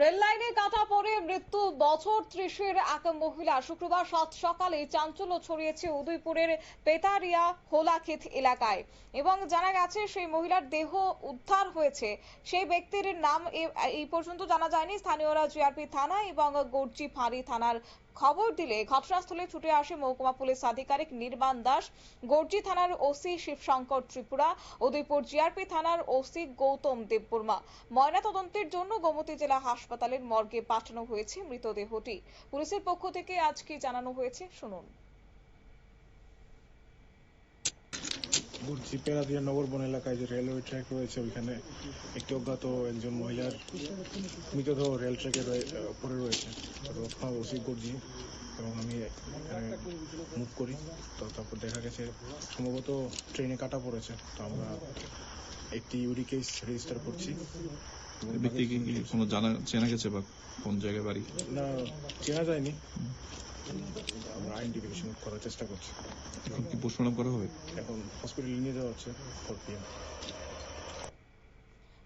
Rail লাইনে কাটা পড়ে মৃত্যু বছর ত্রিশের এক মহিলা। শুক্রবার সাত সকালে চাঞ্চল্য ছড়িয়েছে উদয়পুরের পেতারিয়া হোলাক্ষেত এলাকায়। এবং জানা গেছে, সেই মহিলার দেহ উদ্ধার হয়েছে। সেই ব্যক্তির নাম এই পর্যন্ত জানা যায়নি। স্থানীয়রা জিআরপি থানা এবং গর্জি ফাঁড়ি থানার খবর দিলে ঘটনাস্থলে ছুটে আসে মহকুমা পুলিশ আধিকারিক নির্বাণ দাস, গর্জি থানার ওসি শিবশঙ্কর ত্রিপুরা উদয়পুর জিআরপি থানার ওসি গৌতম দেববর্মা। ময়না তদন্তের জন্য গোমতী জেলা হাসপাতালের মর্গে পাঠানো হয়েছে মৃতদেহটি। পুলিশের পক্ষ থেকে আজ কি জানানো হয়েছে, শুনুন। বলছি পেরাদিয়া নগরবন এলাকায় যে রেলওয়ে ট্র্যাক রয়েছে, ওইখানে একটি অজ্ঞাত একজন মহিলার মৃতদেহ রেল ট্র্যাকের উপরে রয়েছে। রক্ষা ওসি করছি এবং আমি এখানে মুভ করি। তো তারপর দেখা গেছে সম্ভবত ট্রেনে কাটা পড়েছে। তো আমরা একটি ইউডি কেস রেজিস্টার করছি ব্যক্তি কি কোনো জানা চেনা গেছে বা কোন জায়গায় বাড়ি? না চেনা যায়নি। আমরা আইডেন্টিফিকেশন করার চেষ্টা করছি। এখন কি পোস্টমর্টম করা হবে? এখন হসপিটালে নিয়ে যাওয়া হচ্ছে ফোর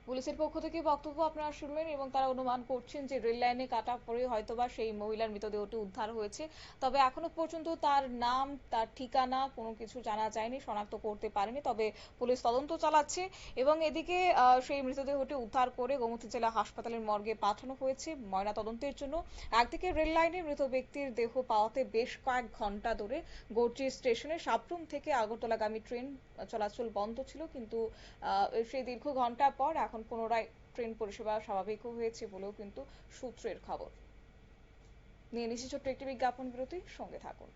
পুলিশের পক্ষ থেকে বক্তব্য আপনারা শুনলেন এবং তারা অনুমান করছেন যে রেল লাইনে কাটা পড়ে হয়তোবা সেই মহিলার মৃতদেহটি উদ্ধার হয়েছে। তবে এখনও পর্যন্ত তার নাম, তার ঠিকানা কোনো কিছু জানা যায়নি, শনাক্ত করতে পারেনি। তবে পুলিশ তদন্ত চালাচ্ছে এবং এদিকে সেই মৃতদেহটি উদ্ধার করে গোমতী জেলা হাসপাতালের মর্গে পাঠানো হয়েছে ময়না তদন্তের জন্য। একদিকে রেল লাইনে মৃত ব্যক্তির দেহ পাওয়াতে বেশ কয়েক ঘণ্টা ধরে গর্জি স্টেশনে সাবরুম থেকে আগরতলাগামী ট্রেন চলাচল বন্ধ ছিল। কিন্তু সেই দীর্ঘ ঘণ্টা পর এখন পুনরায় ট্রেন পরিষেবা স্বাভাবিক হয়েছে বলেও কিন্তু সূত্রের খবর। নিয়ে নিচ্ছি ছোট্ট একটি বিজ্ঞাপন বিরতি, সঙ্গে থাকুন।